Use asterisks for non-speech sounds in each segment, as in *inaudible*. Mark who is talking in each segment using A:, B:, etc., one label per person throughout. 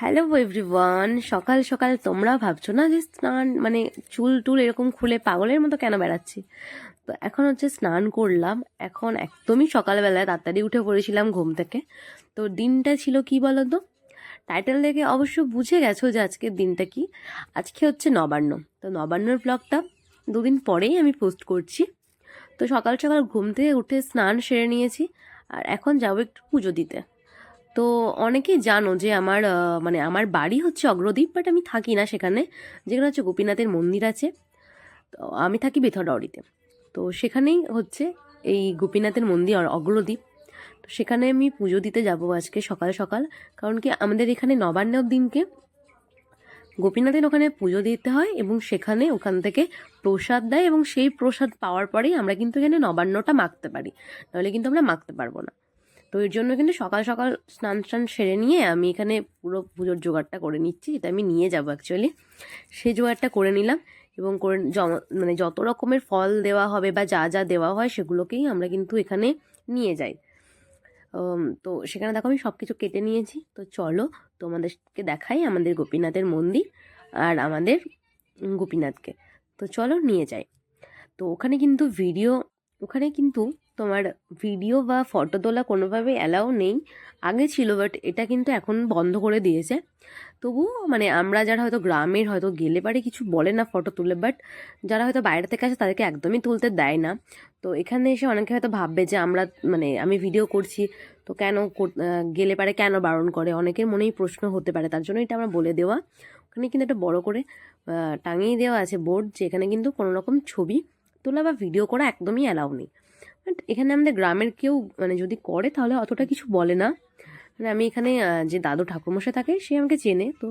A: Hello everyone সকাল সকাল তোমরা ভাবছ না যে স্নান মানে চুল টুল এরকম খুলে পাগলের মতো কেন বেড়াচ্ছি? তো এখন হচ্ছে স্নান করলাম। এখন একদমই সকালবেলায় তাড়াতাড়ি উঠে পড়েছিলাম ঘুম থেকে। তো দিনটা ছিল কি বলো তো টাইটেল দেখে অবশ্য বুঝে গেছো যে আজকের দিনটা কি? আজকে হচ্ছে নবান্ন। তো নবান্নর ব্লগটা দুদিন পরেই আমি পোস্ট করছি। তো সকাল সকাল ঘুম থেকে উঠে স্নান সেরে নিয়েছি। আর এখন যাব একটু পুজো দিতে। তো অনেকেই জানো যে আমার মানে আমার বাড়ি হচ্ছে অগ্রদ্বীপ বাট আমি থাকি না সেখানে। যেখানে হচ্ছে গোপীনাথের মন্দির আছে। তো আমি থাকি বেথরডাউরিতে। তো সেখানেই হচ্ছে এই গোপীনাথের মন্দির অগ্রদ্বীপ। তো সেখানে আমি পুজো দিতে যাব আজকে সকাল সকাল। কারণ কি আমাদের এখানে নবান্নের দিনকে গোপীনাথের ওখানে পুজো দিতে হয় এবং সেখানে ওখান থেকে প্রসাদ দেয় এবং সেই প্রসাদ পাওয়ার পরেই আমরা কিন্তু এখানে নবান্নটা মাখতে পারি। নাহলে কিন্তু আমরা মাখতে পারব না। তো এর জন্য কিন্তু সকাল সকাল স্নান স্নান সেরে নিয়ে আমি এখানে পুরো পুজোর জোগাড়টা করে নিচ্ছি, যেটা আমি নিয়ে যাব অ্যাকচুয়ালি সেই জোগাড়টা করে নিলাম এবং করে জমা মানে যত রকমের ফল দেওয়া হবে বা যা যা দেওয়া হয় সেগুলোকেই আমরা কিন্তু এখানে নিয়ে যাই। তো সেখানে দেখো আমি সব কিছু কেটে নিয়েছি। তো চলো তোমাদেরকে দেখাই আমাদের গোপীনাথের মন্দির আর আমাদের গোপীনাথকে। তো চলো নিয়ে যাই। তো ওখানে কিন্তু ভিডিও ওখানে কিন্তু তোমার ভিডিও বা ফটো তোলা কোনোভাবে অ্যালাউ নেই। আগে ছিল বাট এটা কিন্তু এখন বন্ধ করে দিয়েছে। তবুও মানে আমরা যারা হয়তো গ্রামের হয়তো গেলে পারে কিছু বলে না ফটো তুলে বাট যারা হয়তো বাইরে থেকে আসে তাদেরকে একদমই তুলতে দেয় না। তো এখানে এসে অনেকে হয়তো ভাববে যে আমরা মানে আমি ভিডিও করছি, তো কেন গেলে পারে কেন বারণ করে? অনেকের মনেই প্রশ্ন হতে পারে, তার জন্য এটা আমরা বলে দেওয়া। ওখানে কিন্তু একটা বড় করে টাঙিয়ে দেওয়া আছে বোর্ড যেখানে কিন্তু কোনো রকম ছবি তোলা বা ভিডিও করা একদমই অ্যালাউ নেই। এখানে আমাদের গ্রামের কেউ মানে যদি করে তাহলে অতটা কিছু বলে না। মানে আমি এখানে যে দাদু ঠাকুরমশাই থাকে, সে আমাকে চেনে। তো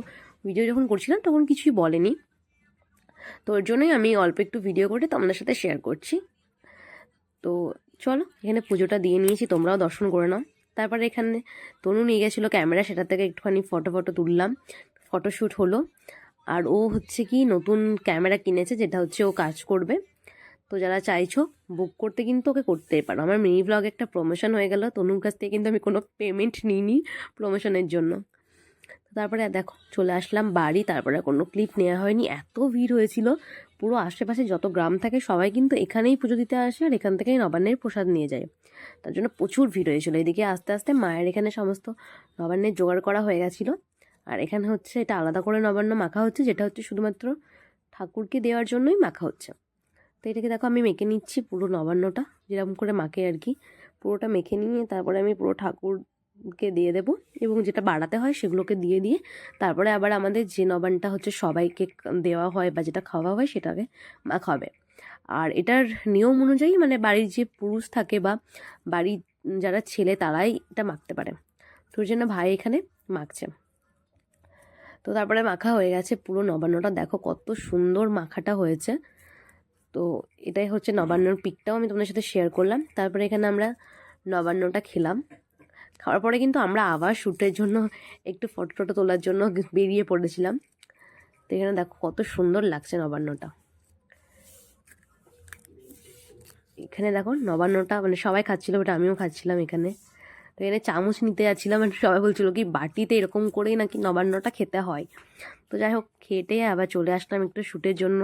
A: ভিডিও যখন করছিলাম তখন কিছুই বলেনি। তো ওর জন্যই আমি অল্প একটু ভিডিও করে তোমাদের সাথে শেয়ার করছি। তো চলো, এখানে পুজোটা দিয়ে নিয়েছি, তোমরাও দর্শন করে নাও। তারপরে এখানে তনু নিয়ে গেছিল ক্যামেরা, সেটা থেকে একটুখানি ফটো ফটো তুললাম। ফটোশ্যুট হলো। আর ও হচ্ছে কি নতুন ক্যামেরা কিনেছে, যেটা হচ্ছে ও কাজ করবে। তো যারা চাইছো বুক করতে কিন্তু ওকে করতেই পারো। আমার মিনি ব্লগ একটা প্রমোশন হয়ে গেল, তনুর কাছ থেকে কিন্তু আমি কোনো পেমেন্ট নিইনি প্রমোশনের জন্য। তারপরে দেখো, চলে আসলাম বাড়ি, তারপরে কোনো ক্লিপ নেওয়া হয়নি। এত ভিড় হয়েছিল, পুরো আশেপাশে যত গ্রাম থাকে, সবাই কিন্তু এখানেই পুজো দিতে আসে আর এখান থেকেই নবান্নের প্রসাদ নিয়ে যায়। তার জন্য প্রচুর ভিড় হয়েছিল। এদিকে আস্তে আস্তে মায়ের এখানে সমস্ত নবান্নের জোগাড় করা হয়ে গেছিল। আর এখানে হচ্ছে এটা আলাদা করে নবান্ন মাখা হচ্ছে, যেটা হচ্ছে শুধুমাত্র ঠাকুরকে দেওয়ার জন্যই মাখা হচ্ছে। তো এটাকে দেখো আমি মেখে নিচ্ছি পুরো নবান্নটা, যেরকম করে মাখে আর কি। পুরোটা মেখে নিয়ে তারপরে আমি পুরো ঠাকুরকে দিয়ে দেবো এবং যেটা বাড়াতে হয় সেগুলোকে দিয়ে দিয়ে তারপরে আবার আমাদের যে নবানটা হচ্ছে সবাইকে দেওয়া হয় বা যেটা খাওয়া হয় সেটাকে মাখা হবে আর এটার নিয়ম অনুযায়ী মানে বাড়ির যে পুরুষ থাকে বা বাড়ির যারা ছেলে তারাই এটা মাখতে পারে। তোর জন্য ভাই এখানে মাখছে। তো তারপরে মাখা হয়ে গেছে পুরো নবান্নটা। দেখো কত সুন্দর মাখাটা হয়েছে। তো এটাই হচ্ছে নবান্নর পিকটাও আমি তোমাদের সাথে শেয়ার করলাম। তারপরে এখানে আমরা নবান্নটা খেলাম। খাওয়ার পরে কিন্তু আমরা আবার শ্যুটের জন্য একটু ফটো টটো তোলার জন্য *laughs* বেরিয়ে পড়েছিলাম। তো এখানে দেখো কত সুন্দর লাগছে নবান্নটা। এখানে দেখো নবান্নটা মানে সবাই খাচ্ছিল ওটা আমিও খাচ্ছিলাম এখানে। তো এখানে চামচ নিতে যাচ্ছিলাম আর সবাই বলছিল কি বাটিতে এরকম করেই নাকি নবান্নটা খেতে হয়। তো যাই হোক, খেটে আবার চলে আসলাম একটু শ্যুটের জন্য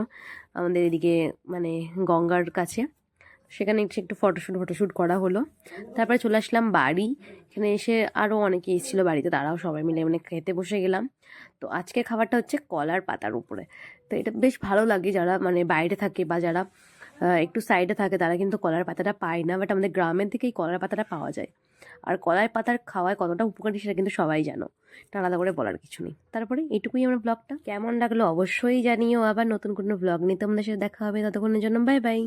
A: আমাদের এদিকে মানে গঙ্গার কাছে। সেখানে একটু ফটোশ্যুট ফটোশ্যুট করা হলো। তারপরে চলে আসলাম বাড়ি। এখানে এসে আরও অনেকে এসেছিল বাড়িতে, তারাও সবাই মিলে মানে খেতে বসে গেলাম। তো আজকে খাবারটা হচ্ছে কলার পাতার উপরে। তো এটা বেশ ভালো লাগে যারা মানে বাইরে থাকে বা যারা একটু সাইডে থাকে, তারা কিন্তু কলার পাতাটা পায় না বাট আমাদের গ্রামের থেকে এই কলার পাতাটা পাওয়া যায়। আর কলার পাতার খাওয়ায় কতটা উপকারী সেটা কিন্তু সবাই জানো এটা আলাদা করে বলার কিছু নেই। তারপরে এটুকুই আমার ব্লগটা কেমন লাগল অবশ্যই জানিও, আবার নতুন কোনো ব্লগ নিয়ে তোমাদের সাথে দেখা হবে, ততক্ষণের জন্য বাই বাই